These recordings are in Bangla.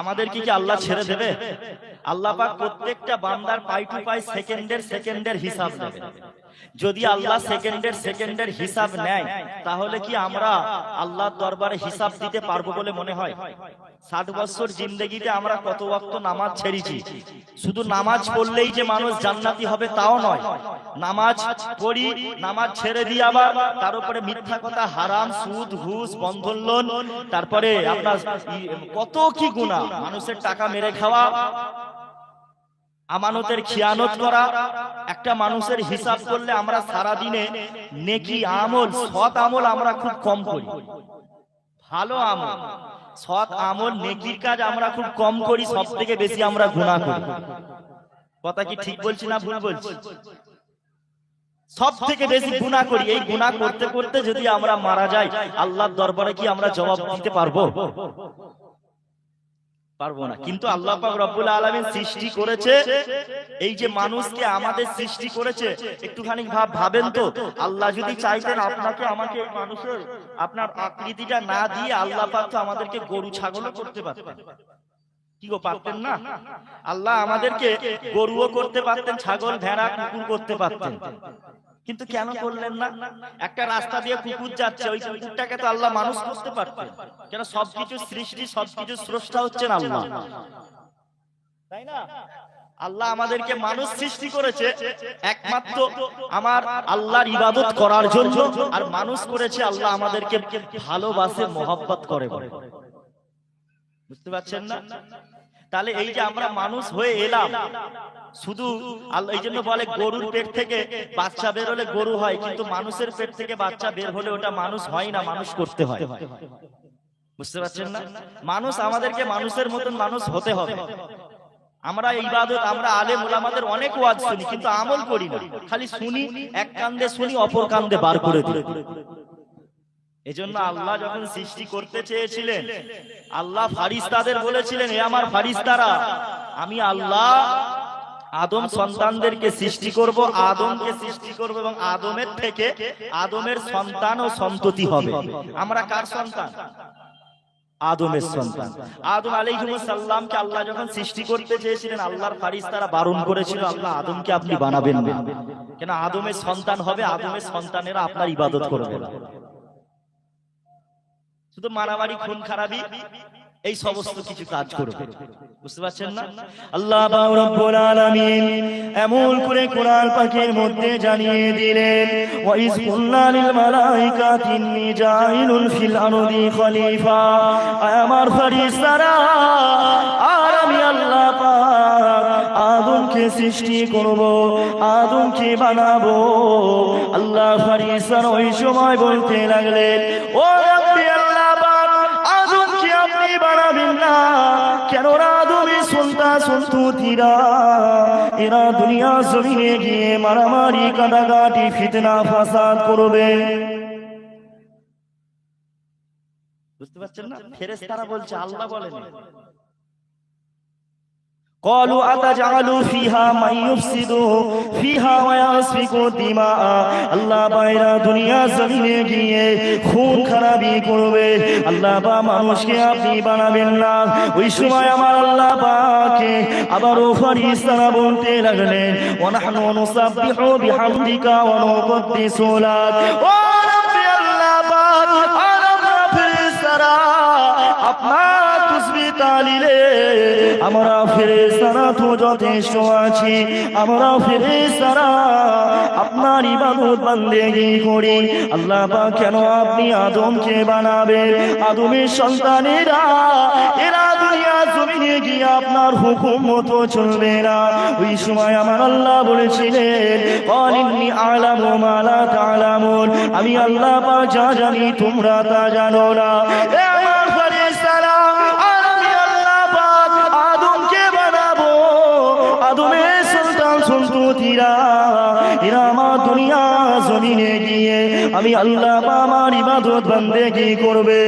আমাদেরকে কি আল্লাহ ছেড়ে দেবে? আল্লাহ পাক প্রত্যেকটা বান্দার পাই টু পাই সেকেন্ডের সেকেন্ডের হিসাব নেবে। যদি আল্লাহ সেকেন্ডের সেকেন্ডের হিসাব নেয় তাহলে কি আমরা আল্লাহর দরবারে হিসাব দিতে পারব বলে মনে হয়? ষাট বছর জিন্দগিতে আমরা কত ওয়াক্ত নামাজ ছেড়েছি? শুধু নামাজ পড়লেই যে মানুষ জান্নাতি হবে তাও নয়। নামাজ পড়ি নামাজ ছেড়ে দিয়ে আবার তার উপরে মিথ্যা কথা হারাম সুদ ঘুষ বন্ধন লোন তারপরে আপনার কত কি গুণা মানুষের টাকা মেরে খাওয়া, আমানতের খিয়ানত করা, একটা মানুষের হিসাব করলে আমরা সারা দিনে নেকি আমল, সৎ আমল আমরা খুব কম করি। ভালো আমল, সৎ আমল, নেকির কাজ আমরা খুব কম করি সব থেকে বেশি আমরা গুনাহ করি। কথা কি ঠিক বলছি না ভুল বলছি? সব থেকে বেশি গুনাহ করি, এই গুনাহ করতে করতে যদি আমরা মারা যাই, আল্লাহর দরবারে কি আমরা জবাব দিতে পারব? পারব না কিন্তু আল্লাহ পাক রব্বুল আলামিন সৃষ্টি করেছে এই যে মানুষকে আমাদের সৃষ্টি করেছে একটুখানি ভাব ভাবেন তো আল্লাহ যদি চাইতেন আপনাকে আমাকে এই মানুষের আপনার আকৃতিটা না দিয়ে আল্লাহ পাক তো আমাদেরকে গরু ছাগলও করতে পারতেন কি গো পারতেন না আল্লাহ আমাদেরকে গরুও করতে পারতেন ছাগল ভেড়া কুকুর করতে পারতেন কিন্তু কেন করলেন না? একটা রাস্তা দিয়ে কুকুর যাচ্ছে ওই কুকুরটাকে তো আল্লাহ মানুষ করতে পারতেন। কেন সবকিছু সৃষ্টি সবকিছু স্রষ্টা হচ্ছেন আল্লাহ। তাই না? আল্লাহ আমাদেরকে মানুষ সৃষ্টি করেছে একমাত্র আমার আল্লাহর ইবাদত করার জন্য আর মানুষ করেছে আল্লাহ আমাদেরকে ভালোবাসে মোহাব্বত করে বুঝতে পারছেন না? তাহলে এই যে আমরা মানুষ হয়ে এলাম শুধু এই জন্য বলে গরুর পেট থেকে বাচ্চা বের হলে গরু হয় কিন্তু মানুষের পেট থেকে বাচ্চা বের হলে ওটা মানুষ হয় না মানুষ করতে হয়। বুঝতে পারছেন না? মানুষ আমাদেরকে মানুষের মতন মানুষ হতে হবে। আমরা ইবাদত আমরা আলেম ওলামাদের অনেক ওয়াজ শুনি কিন্তু আমল করি না। খালি শুনি এক কান্দে শুনি অপর কান্দে বার করে দিই। এজন্য আল্লাহ যখন সৃষ্টি করতে চেয়েছিলেন আল্লাহ ফারিস্তাদের বলেছিলেন এ আমার ফারিস্তারা আমি আল্লাহ আদম সন্তানদেরকে সৃষ্টি করব আদমকে সৃষ্টি করব এবং আদমের থেকে আদমের সন্তান ও সন্ততি হবে। আমরা কার সন্তান? আদমের সন্তান। আদম আলাইহিস সালামকে আল্লাহ যখন সৃষ্টি করতে চেয়েছিলেন আল্লাহর ফারিস্তারা বারণ করেছিল আল্লাহ আদমকে আপনি বানাবেন না। কেন? আদমের সন্তান হবে আদমের সন্তানেরা আপনার ইবাদত করবে। না শুধু মারামারি, খুন, খারাপি, এই সমস্ত কিছু কাজ করবে। বুঝতে পারছেন না? আল্লাহ রব্বুল আলামিন এমন করে কোরআন পাকের মধ্যে জানিয়ে দিলেন ওয়া লিল ফিল আরদি খলিফা। আমার আর আমি আল্লাহ পাক আদমকে সৃষ্টি করব, আদমকে বানাবো। আল্লাহ ফেরেশতারা ওই সময় বলতে লাগলেন, ও বানাবেন না কেন আদমে সন্তা সন্তুতিরা এরা দুনিয়া জমিনে গিয়ে মারামারি কাটাকাটি ফিতনা, ফাসাদ করবে। বুঝতে পারছেন না? ফেরেশতারা বলছে, আল্লাহ বলেন। قالوا أتجعل فيها من يفسد فيها ويسفك الدماء আল্লাহ বাইরা দুনিয়া জমিনে গিয়ে খুন খারাপি করবে আল্লাহ বা মানুষকে আপনি বানাবেন না ওই সময় আমার আল্লাহ পাকে আবারও ফারিস্তারা বলতে লাগলেন ওনাহনু নুসাব্বিহু বিহামদিকা ওয়া নুকদ্দিসু লাক ও রাব্বি আল্লাহ পাক আর আমরা ফেরেশতারা আপনার আমরা ফেরেশতারা তো যথেষ্ট আছি, আমরা ফেরেশতারা আপনার ইবাদত বান্দেগি করি। আল্লাহ পাক কেন আপনি আদমকে বানাবেন? আদমের সন্তানেরা, এরা দুনিয়া জমিনে গিয়ে আপনার হুকুম মতো চলবে না। ওই সময় আমার আল্লাহ বলেছিলেন অলিন্নি আলামু মালা তালামুন আমি আল্লাহ পাক যা জানি তোমরা তা জানো না। আমি আল্লাহ আমার ইবাদত করবে।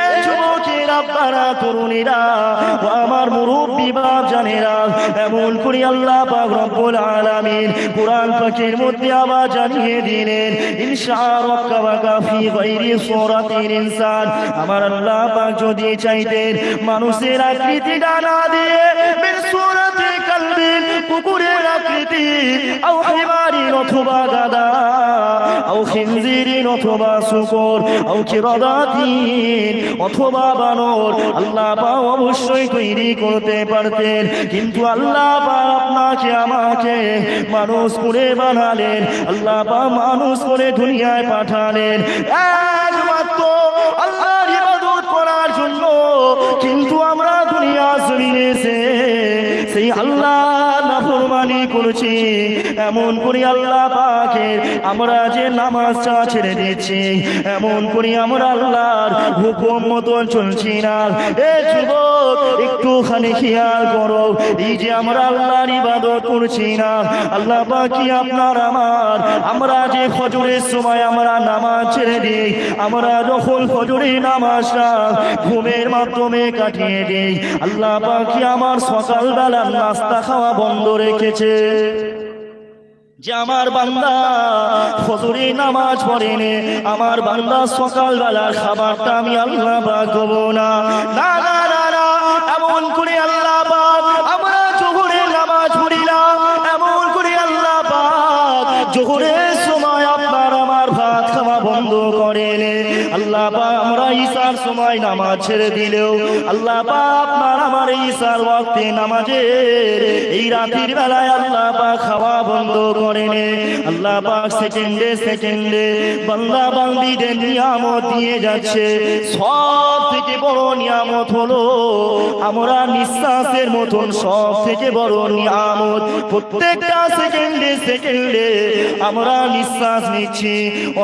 এ যুবকেরা আপনারা তরুণীরা আমার মুরব্বী বাপ জানেরা এমন করে আল্লাহ আলামিন পাকের মধ্যে আবার জানিয়ে দিলেন আমার আল্লাহ পাক যদি চাইতেন, মানুষের আকৃতি ডানা দিয়ে কুকুরের আকৃতি আও হিমারিন অথবা গাদা, আও খিনজিরিন অথবা শুকর, আও কিরাদাতিন অথবা বানর। আল্লাহ পাক অবশ্যই তৈরি করতে পারতেন, কিন্তু আল্লাহ পাক আপনাকে, আমাকে মানুষ করে বানালেন। আল্লাহ পাক মানুষ করে দুনিয়ায় পাঠালেন। একমাত্র আল্লাহর ইবাদত করার জন্য কিন্তু আমরা দুনিয়া জমিনে সেই আল্লাহ করছি। এমন করে আল্লাহ পাকের আমরা যে নামাজটা ছেড়ে দিচ্ছি এমন করে আমরা আল্লাহর হুকুম মতন চলছি না। এ যুবক, একটুখানি খেয়াল করো। এই যে আমরা আল্লাহর ইবাদত করছি না। আল্লাহ পাকি আপনার আমার। আমরা যে ফজরের সময় আমরা নামাজ ছেড়ে দিই, আমরা যখন ফজরের নামাজটা ঘুমের মাধ্যমে কাটিয়ে দিই, আল্লাহ পাকি আমার সকালবেলা নাস্তা খাওয়া বন্ধ রেখেছে। যে আমার বান্দা ফজরে নামাজ পড়ে নে আমার বান্দা সকালবেলার খাবারটা আমি আল্লাহ পাক দেবো না। এমন করে আল্লাহ পাক আমরা জোহরের নামাজ পড়ি এমন করে আল্লাহ পাক জোহরের সময় আপনার আমার ভাত খাওয়া বন্ধ করে নে আল্লাহ আমরা ঈশার সময় নামাজ ছেড়ে দিলেও আল্লাহ আপনার আমার ঈশার ওয়াক্তে নামাজের এই রাতের বেলায় আল্লাহ পাক খাওয়া বন্ধ করে নে আল্লাহ পাক সেকেন্ডে সেকেন্ডে বান্দা বান্দিদের নিয়ামত দিয়ে যাচ্ছে। সব থেকে বড় নিয়ামত হলো আমরা নিঃশ্বাসের মতন সব থেকে বড় নিয়ামত। প্রত্যেকটা সেকেন্ডে সেকেন্ডে আমরা নিঃশ্বাস নিচ্ছি।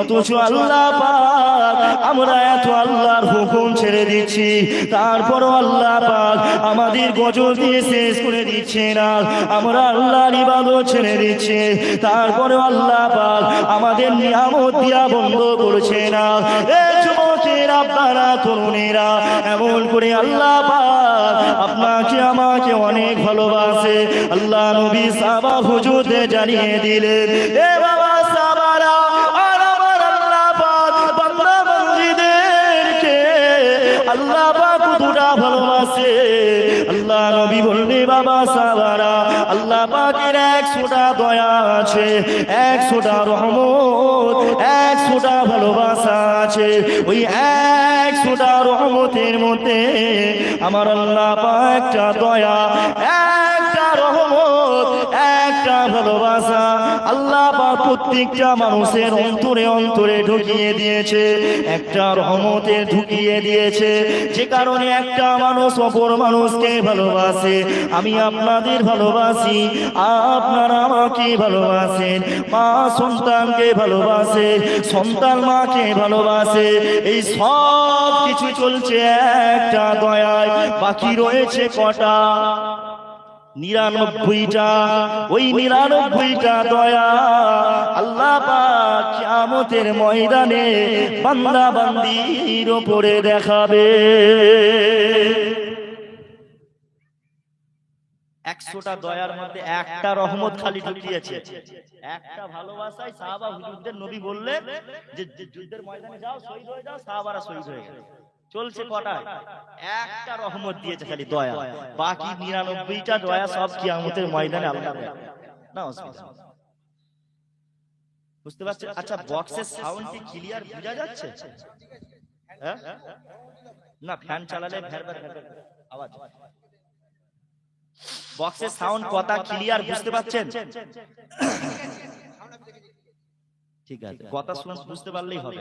অথচ আল্লাহ পাক আমরা এত আল্লাহর হুকুম ছেড়ে দিচ্ছি। তারপরও আল্লাহ পাক আমাদের গজল দিয়ে শেষ করে দিচ্ছে না আমরা আল্লাহর ইবাদত ছেড়ে দিচ্ছে। তারপরেও আল্লাহ পাক আমাদের নিয়ামত দিয়া বন্ধ করছে না এ যুবকের আপনারা তরুণেরা, এমন করে আল্লাহ পাক আপনাকে, আমাকে অনেক ভালোবাসে। আল্লাহ নবী সাবা হুজুরদের জানিয়ে দিলেন, এ ভালোবাসে আল্লাহ নবী বললে বাবা সাবারা আল্লাহ পাকের একশোটা দয়া আছে একশোটা রহমত একশোটা ভালোবাসা আছে। ওই একশোটা রহমতের মধ্যে আমার আল্লাহ পাক একটা দয়া একটা ভালোবাসা আল্লাহ পাক প্রত্যেকটা মানুষের অন্তরে অন্তরে ঢুকিয়ে দিয়েছে, একটা রহমতে ঢুকিয়ে দিয়েছে। যে কারণে একটা মানুষ অপর মানুষকে ভালোবাসে। আমি আপনাদের ভালোবাসি, আপনারা আমাকে ভালোবাসেন, মা সন্তানকে ভালোবাসে, সন্তান মাকে ভালোবাসে। এই সব কিছু চলছে একটা দয়ায়, বাকি রয়েছে কটা? নিরানব্বইটা, ওই নিরানব্বইটা দয়া আল্লাহ কিয়ামতের ময়দানে বান্দা বান্দির ওপরে দেখাবে। একশোটা দয়ার মধ্যে একটা রহমত খালি ঢুকিয়েছে একটা ভালোবাসায় সাহাবা হুজুরদের নবী বললে যে, যুদ্ধের ময়দানে যাও, শহীদ হয়ে যাও, সাহাবারা শহীদ হয়ে চলছে কটায়? একটা রহমত দিয়েছে খালি দয়া। বাকি নিরানব্বইটা দয়া সব কিয়ামতের ময়দানে আল্লাহ না অসুবিধা বুঝতে পারছেন? আচ্ছা বক্সের সাউন্ড কি ক্লিয়ার বোঝা যাচ্ছে? হ্যাঁ? না ফ্যান চালালে আওয়াজ। বক্সের সাউন্ড কথা ক্লিয়ার বুঝতে পারছেন? ঠিক আছে কথা শুনে বুঝতে পারলেই হবে।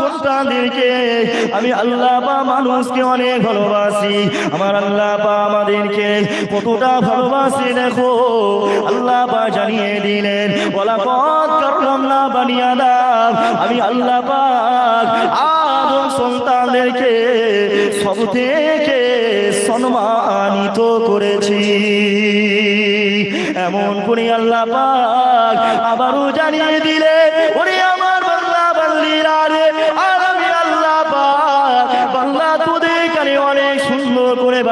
সন্তানদেরকে আমি আল্লাহ পা মানুষকে অনেক ভালোবাসি। আমার আল্লাহ পা আমাদেরকে কতটা ভালোবাসি দেখো। আল্লাহ পা জানিয়ে দিলেন বলা পথ করলাম না বানিয়া দাম আমি আল্লাহ আদম সন্তানদেরকে সব থেকে সম্মানিত করেছি। এমন করে আল্লাহ পাক আবারও জানিয়ে দিলে ওরে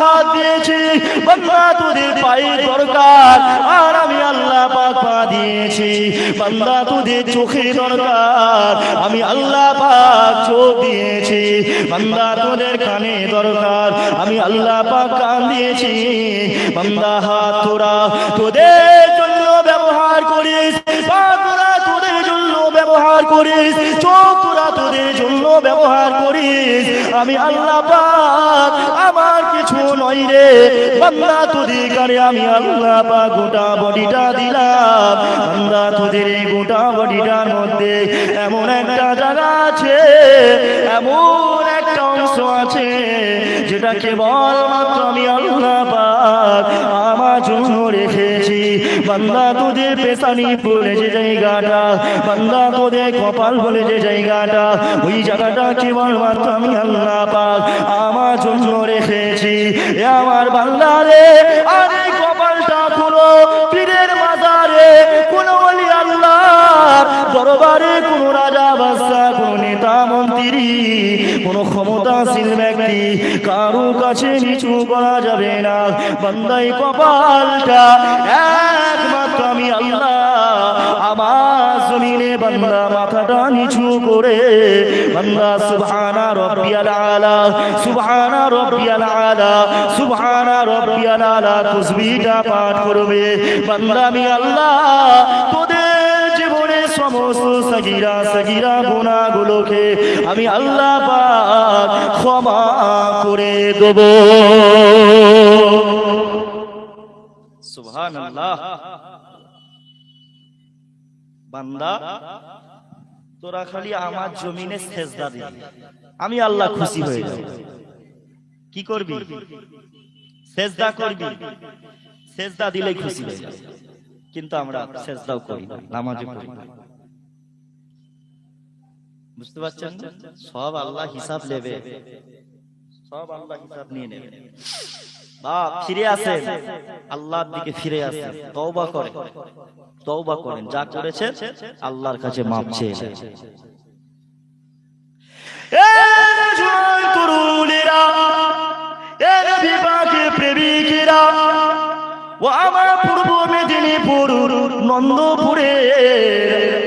হাত দিয়েছি, বান্দা, তোদের পায়ে দরকার। আর আমি আল্লাহ পাক পা দিয়েছি, বান্দা, তোদের চোখে দরকার। আমি আল্লাহ পাক চোখ দিয়েছি, বান্দা, তোদের কানে দরকার। আমি আল্লাহ পাক কান দিয়েছি, বান্দা, হাত তোরা তোদের জন্য ব্যবহার করিস পা তোরা তোদের জন্য ব্যবহার করিস, চোখ তোদের জন্য ব্যবহার করিস। আমি আল্লাহ পাক আমার কিছু নয় রে। বান্দা তোদের কারে আমি আল্লাহ পাক গোটা বডিটা দিলাম। বান্দা তোদের এই গোটা বডিটার মধ্যে এমন একটা জায়গা আছে, এমন একটা অংশ আছে যেটা কেবল মাত্র আমি আল্লাহ বান্দা তোদের পেশানি বলে যে জায়গাটা, বান্দা তোদের কপাল বলে যে জায়গাটা, ওই জায়গাটা কেবল মাত্র আমি আল্লাহ পাক আমার জন্য রেখেছি। এ আমার বান্দা রে, আর এই কপালটা খুলো পীরের মাজারে, কোন বলি আল্লাহ দরবারে, কোন রাজা, বাদশা, কোন নেতা, মন্ত্রী, কোন ক্ষমতাশীল ব্যক্তি কারও কাছে নিচু করা যাবে না। বান্দাই কপালটা একমাত্র আমি আল্লাহ। আমার জমিনে বান্দা মাথাটা নিচু করে বান্দা, সুবহানা রব্বিয়াল আলা, সুবহানা রব্বিয়াল আলা, সুবহানা রব্বিয়াল আলা, তাসবিহটা পাঠ করবে। বান্দা, আমি আল্লাহ, তোদের জীবনে সমস্ত সগিরা সগিরা গুণাগুলোকে আমি আল্লাহ পাক ক্ষমা করে দেব। সুবহানাল্লাহ। বান্দা, তোরা খালি আমার জমিনে সেজদা দিবি আমি আল্লাহ খুশি হয়ে যাব। কি করবি? সেজদা করবি? সেজদা দিলেই খুশি হয়ে যাবে। কিন্তু আমরা সেজদাও করি না, নামাজও করি না। বুঝতে পারছেন? সব আল্লাহ হিসাব নেবে। সব আল্লাহ হিসাব নিয়ে নেবে। বাপ ফিরে আসেন। আল্লাহর দিকে ফিরে আসেন। তওবা করেন। তওবা করেন। যা করেছেন আল্লাহর কাছে মাপ চেয়ে নেন। এ জোয়ান তরুণেরা, এ নবী পাকের প্রেমিকেরা, ও আমার পূর্ব মেদিনীপুর, নন্দপুরে।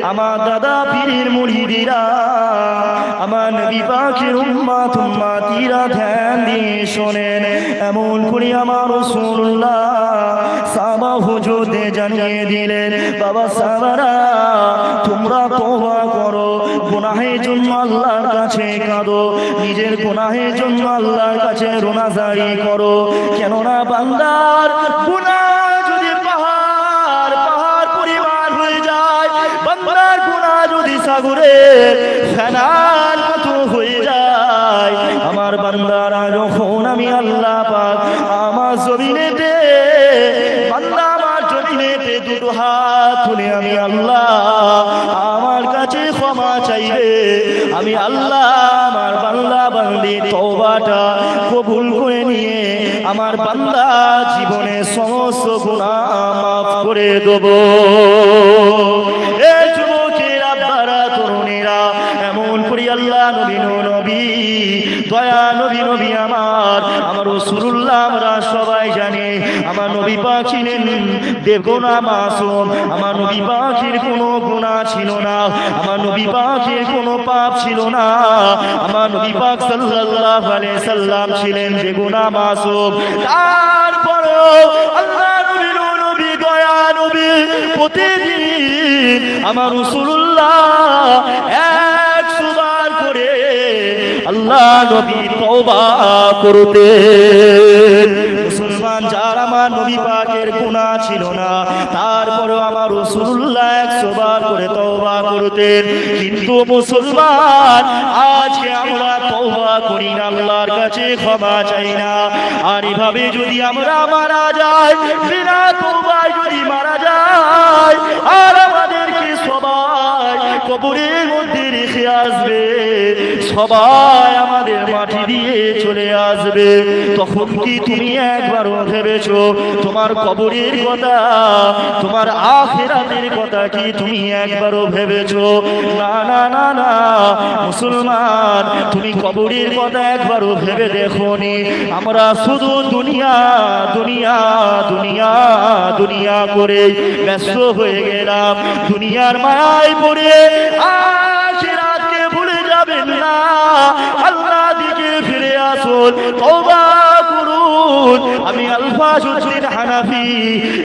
আমার দাদা পীরের মুড়িদিরা, আমার নবী পাখির উম্মা তুম্মা তিরা ধ্যান দিয়ে শোনেন। এমন করে আমার রসুল্লাহ সাবা হুজুরদের জানিয়ে দিলেন, বাবা সাবারা, তোমরা তোবা করো। গুনাহের জন্য আল্লাহর কাছে কাঁদো। নিজের গুনাহের জন্য আল্লাহর কাছে রোনাজারি করো। কেননা বান্দার যদি পাহাড় পাহাড় পরিমাণ হয়ে যায়, বান্দার যদি সাগরে ফেনার মতো হয়ে যায়, আমার বান্দারা যখন আমি আল্লাহ পাক, আমার জমিনেতে বান্দা আমার জমিনেতে দুটো হাত তুলে আমি আল্লাহ, আমার ক্ষমা চাইবে। আমি আল্লাহ, আমার বান্দা, বান্দি, তওবাটা কবুল করে নিয়ে আমার বান্দা জীবনে সমস্ত গুনাহ মাফ করে দেব। এ এমন নবী দয়া নবী নবী আমার আমার রসুল্লাহ আমরা সবাই জানি, আমার নবী পাক ছিলেন দেবগুণা মাসুম। আমার নবী পাখির কোনো গুণা ছিল না। আমার নবী পাখির কোনো পাপ ছিল না। আমার নবী পাক সাল্লাল্লাহু আলাইহি সাল্লাম ছিলেন বেগুনা মাসুম। তারপরেও আল্লাহ নবী নবী দয়া নবী প্রতিদিন আমার করে আল্লাহ নবী তওবা করতে। মুসলমান যার আমার নবী পাকের গুনাহ ছিল না তারপরে আমার রাসূলুল্লাহ 100 বার করে তওবা করতেন। কিন্তু মুসলমান আজকে আমরা তওবা করি না, আল্লাহর কাছে ক্ষমা চাই না। আর এভাবে যদি আমরা মারা যাই, বিনা যদি মারা যায় আর আমাদেরকে সবাই কবরের মধ্যে রেখে আসবে, সবাই আমাদের মাটি দিয়ে চলে আসবে। তখন কি তুমি একবারও ভেবেছো, তোমার কবরের কথা, তোমার আখেরাতের কথা কি তুমি একবারও ভেবেছো? না না না না, মুসলমান, তুমি কবরের কথা একবারও ভেবে দেখোনি। আমরা শুধু দুনিয়া দুনিয়া দুনিয়া দুনিয়া করে ব্যস্ত হয়ে গেলাম। দুনিয়ার মায়ায় পড়ে আখিরাতকে ভুলে যাবেন না। আল্লাহ দিকে ফিরে আসুন, তওবা করুন। আমি আলফা হানাফি।